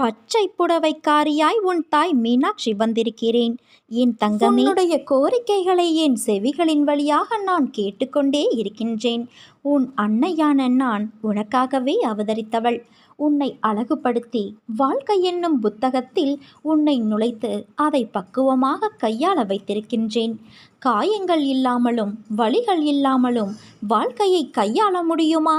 பச்சை புடவைக்காரியாய் உன் தாய் மீனாட்சி வந்திருக்கிறேன். என் தங்கமே உன்னுடைய கோரிக்கைகளை என் செவிகளின் வழியாக நான் கேட்டுக்கொண்டே இருக்கின்றேன். உன் அன்னையான நான் உனக்காகவே அவதரித்தவள். உன்னை அழகுபடுத்தி வாழ்க்கை என்னும் புத்தகத்தில் உன்னை நுழைத்து அதை பக்குவமாக கையாள வைத்திருக்கின்றேன். காயங்கள் இல்லாமலும் வழிகள் இல்லாமலும் வாழ்க்கையை கையாள முடியுமா?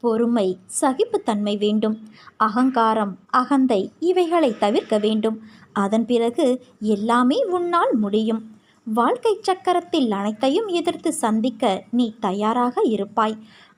பொறுமை சகிப்புத்தன்மை வேண்டும். அகங்காரம் அகந்தை இவைகளை தவிர்க்க வேண்டும். அதன் பிறகு எல்லாமே உன்னால் முடியும். வாழ்க்கை சக்கரத்தில் அனைத்தையும் எதிர்த்து சந்திக்க நீ தயாராக இருப்பாய்.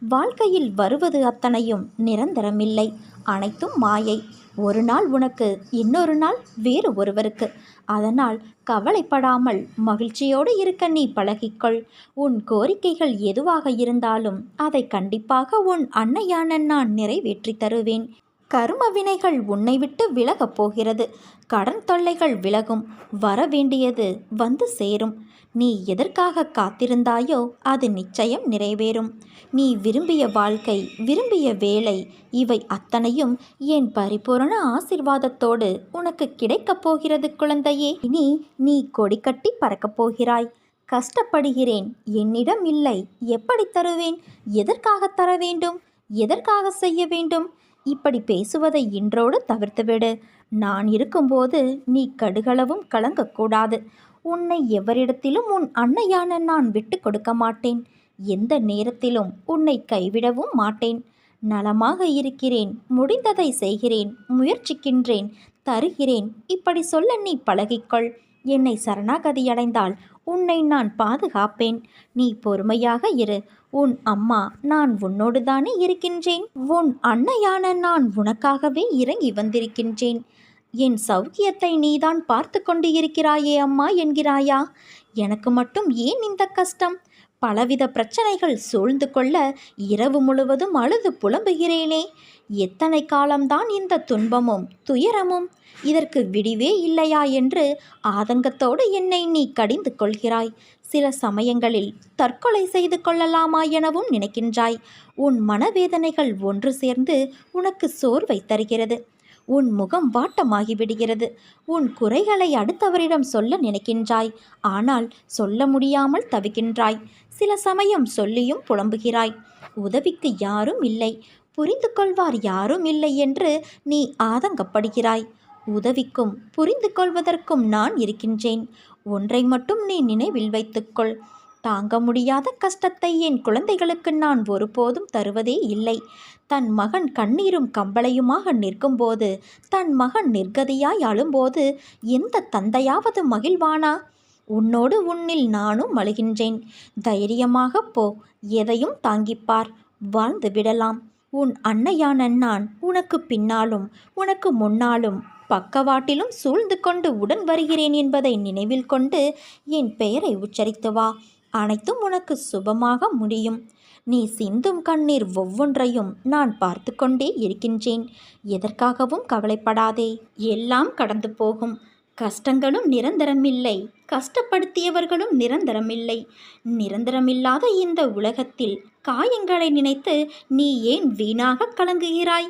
வாழ்க்கையில் வருவது அத்தனையும் நிரந்தரமில்லை. அனைத்தும் மாயை. ஒரு நாள் உனக்கு இன்னொரு நாள் வேறு ஒருவருக்கு. அதனால் கவலைப்படாமல் மகிழ்ச்சியோடு இருக்க நீ பழகிக்கொள். உன் கோரிக்கைகள் எதுவாக இருந்தாலும் அதை கண்டிப்பாக உன் அன்னையான நான் நிறைவேற்றி தருவேன். கரும வினைகள் உன்னை விட்டு விலகப் போகிறது. கடன் தொல்லைகள் விலகும். வர வேண்டியது வந்து சேரும். நீ எதற்காக காத்திருந்தாயோ அது நிச்சயம் நிறைவேறும். நீ விரும்பிய வாழ்க்கை விரும்பிய வேலை இவை அத்தனையும் என் பரிபூரண ஆசிர்வாதத்தோடு உனக்கு கிடைக்கப் போகிறது குழந்தையே. இனி நீ கொடிக்கட்டி பறக்கப் போகிறாய். கஷ்டப்படுகிறேன். என்னிடம் இல்லை. எப்படி தருவேன்? எதற்காக தர வேண்டும்? எதற்காக செய்ய வேண்டும்? இப்படி பேசுவதை இன்றோடு தவிர்த்துவிடு நான் இருக்கும்போது நீ கடுகளவும் கலங்கக்கூடாது. உன்னை எவரிடத்திலும் உன் அன்னையான நான் விட்டு கொடுக்க மாட்டேன். எந்த நேரத்திலும் உன்னை கைவிடவும் மாட்டேன். நலமாக இருக்கிறேன் முடிந்ததை செய்கிறேன் முயற்சிக்கின்றேன் தருகிறேன். இப்படி சொல்ல நீ பழகிக்கொள். என்னை சரணாகதியடைந்தால் உன்னை நான் பாதுகாப்பேன். நீ பொறுமையாக இரு. உன் அம்மா நான் உன்னோடு தானே இருக்கின்றேன். உன் அன்னையான நான் உனக்காகவே இறங்கி வந்திருக்கின்றேன். என் சௌக்கியத்தை நீதான் பார்த்து கொண்டு இருக்கிறாயே அம்மா என்கிறாயா? எனக்கு மட்டும் ஏன் இந்த கஷ்டம்? பலவித பிரச்சனைகள் சூழ்ந்து கொள்ள இரவு முழுவதும் அழுது புலம்புகிறேனே. எத்தனை காலம்தான் இந்த துன்பமும் துயரமும்? இதற்கு விடிவே இல்லையா என்று ஆதங்கத்தோடு என்னை நீ கடிந்து கொள்கிறாய். சில சமயங்களில் தற்கொலை செய்து கொள்ளலாமா எனவும் நினைக்கின்றாய். உன் மனவேதனைகள் ஒன்று சேர்ந்து உனக்கு சோர்வை தருகிறது. உன் முகம் வாட்டமாகிவிடுகிறது. உன் குறைகளை அடுத்தவரிடம் சொல்ல நினைக்கின்றாய். ஆனால் சொல்ல முடியாமல் தவிக்கின்றாய். சில சமயம் சொல்லியும் புலம்புகிறாய். உதவிக்கு யாரும் இல்லை. புரிந்து கொள்வார் யாரும் இல்லை என்று நீ ஆதங்கப்படுகிறாய். உதவிக்கும் புரிந்து கொள்வதற்கும் நான் இருக்கின்றேன். ஒன்றை மட்டும் நீ நினைவில் வைத்துக்கொள். தாங்க முடியாத கஷ்டத்தை என் குழந்தைகளுக்கு நான் ஒருபோதும் தருவதே இல்லை. தன் மகன் கண்ணீரும் கம்பளையுமாக நிற்கும்போது தன் மகன் நிர்கதியாய் அழும்போது எந்த தந்தையாவது மகிழ்வானா? உன்னோடு உன்னில் நானும் அழுகின்றேன். தைரியமாக போ எதையும் தாங்கிப்பார். வாழ்ந்து விடலாம். உன் அன்னையான நான் உனக்கு பின்னாலும் உனக்கு முன்னாலும் பக்கவாட்டிலும் சூழ்ந்து கொண்டு உடன் வருகிறேன் என்பதை நினைவில் கொண்டு என் பெயரை உச்சரித்து வா. அனைத்தும் உனக்கு சுபமாக முடியும். நீ சிந்தும் கண்ணீர் ஒவ்வொன்றையும் நான் பார்த்து கொண்டே இருக்கின்றேன். எதற்காகவும் கவலைப்படாதே. எல்லாம் கடந்து போகும். கஷ்டங்களும் நிரந்தரமில்லை. கஷ்டப்படுத்தியவர்களும் நிரந்தரமில்லை. நிரந்தரமில்லாத இந்த உலகத்தில் காயங்களை நினைத்து நீ ஏன் வீணாக கலங்குகிறாய்?